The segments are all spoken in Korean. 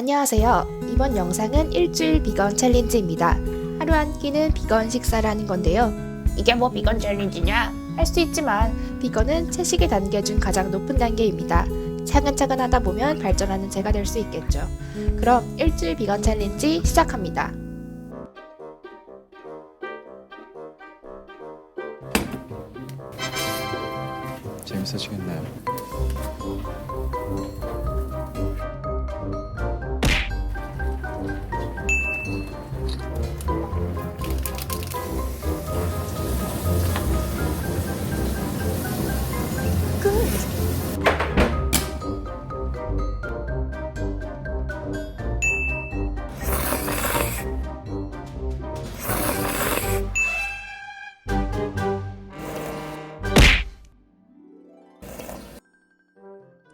안녕하세요. 이번 영상은 일주일 비건 챌린지입니다. 하루 한 끼는 비건 식사를 하는 건데요. 이게 뭐 비건 챌린지냐? 할 수 있지만 비건은 채식의 단계 중 가장 높은 단계입니다. 차근차근 하다 보면 발전하는 제가 될 수 있겠죠. 그럼 일주일 비건 챌린지 시작합니다. 재밌어지겠네요.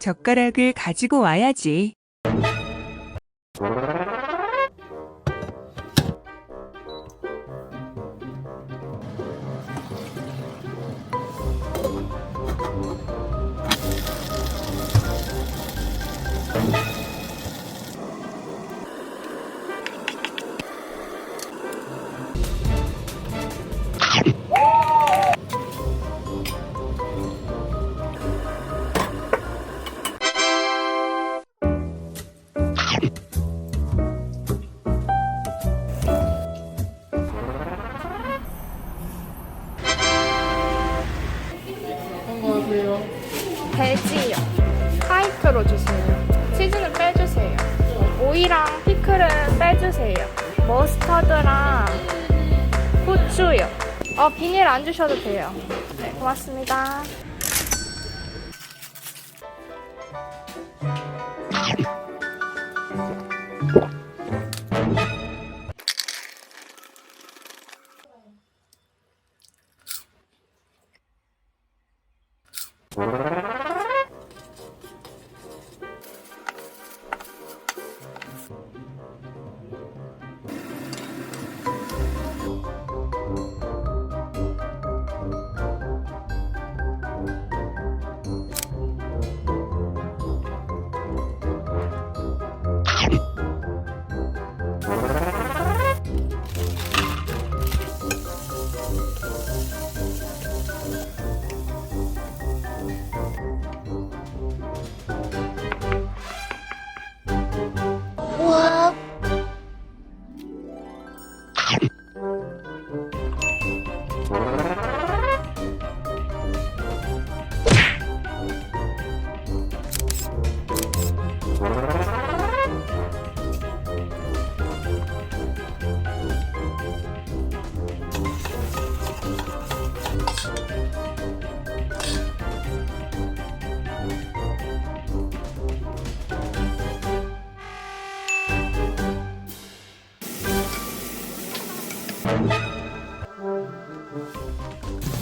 젓가락을 가지고 와야지. 돼지요. 카이트로 주세요. 치즈는 빼주세요. 오이랑 피클은 빼주세요. 머스터드랑 후추요. 어, 비닐 안 주셔도 돼요. 네, 고맙습니다. Thank you.